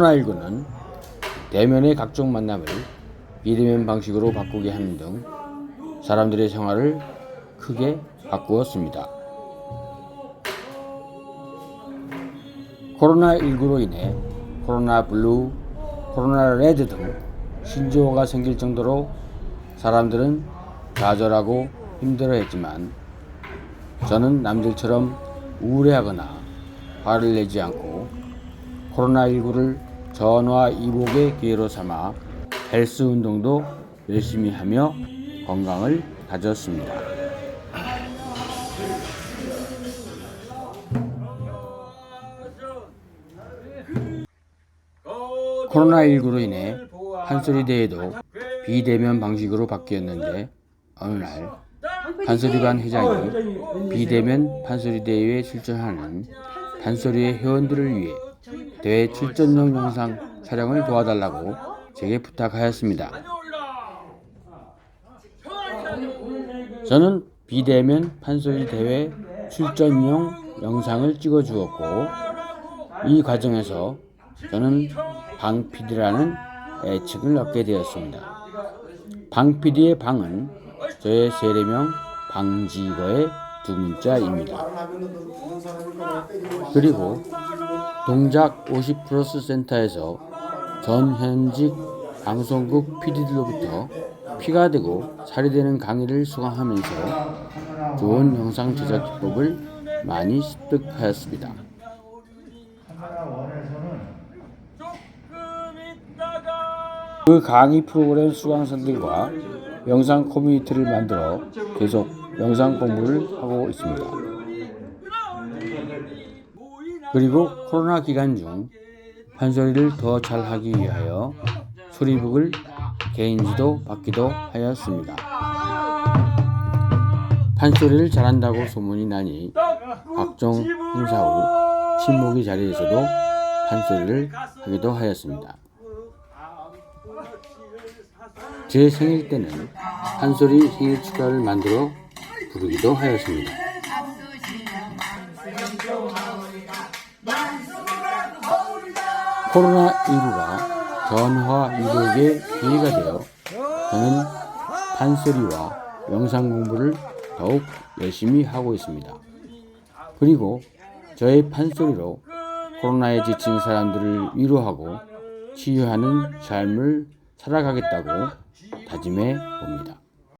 코로나19는 대면의 각종 만남을 비대면 방식으로 바꾸게 하는 등 사람들의 생활을 크게 바꾸었습니다. 코로나19로 인해 코로나 블루, 코로나 레드 등 신조어가 생길 정도로 사람들은 좌절하고 힘들어했지만 저는 남들처럼 우울해하거나 화를 내지 않고 코로나19를 전화 이복의 기회로 삼아 헬스 운동도 열심히 하며 건강을 가졌습니다. 코로나19로 인해 판소리 대회도 비대면 방식으로 바뀌었는데 어느 날 판소리반 회장이 비대면 판소리 대회에 출전하는 판소리의 회원들을 위해 대회 출전용 영상 촬영을 도와달라고 제게 부탁하였습니다. 저는 비대면 판소리 대회 출전용 영상을 찍어 주었고 이 과정에서 저는 방 PD라는 애칭을 얻게 되었습니다. 방 PD의 방은 저의 세례명 방지거의 두 문자입니다. 그리고 동작 50 플러스 센터에서 전 현직 방송국 PD들로부터 피가 되고 살이 되는 강의를 수강하면서 좋은 영상 제작 기법을 많이 습득하였습니다. 그 강의 프로그램 수강생들과 영상 커뮤니티를 만들어 계속 영상 공부를 하고 있습니다. 그리고 코로나 기간 중 판소리를 더 잘하기 위하여 소리북을 개인지도 받기도 하였습니다. 판소리를 잘한다고 소문이 나니 각종 행사 후 친목이 자리에서도 판소리를 하기도 하였습니다. 제 생일 때는 판소리 생일 축가를 만들어 부르기도 하였습니다. 코로나19가 전화 유독의 기회가 되어 저는 판소리와 영상 공부를 더욱 열심히 하고 있습니다. 그리고 저의 판소리로 코로나에 지친 사람들을 위로하고 치유하는 삶을 살아가겠다고 다짐해 봅니다.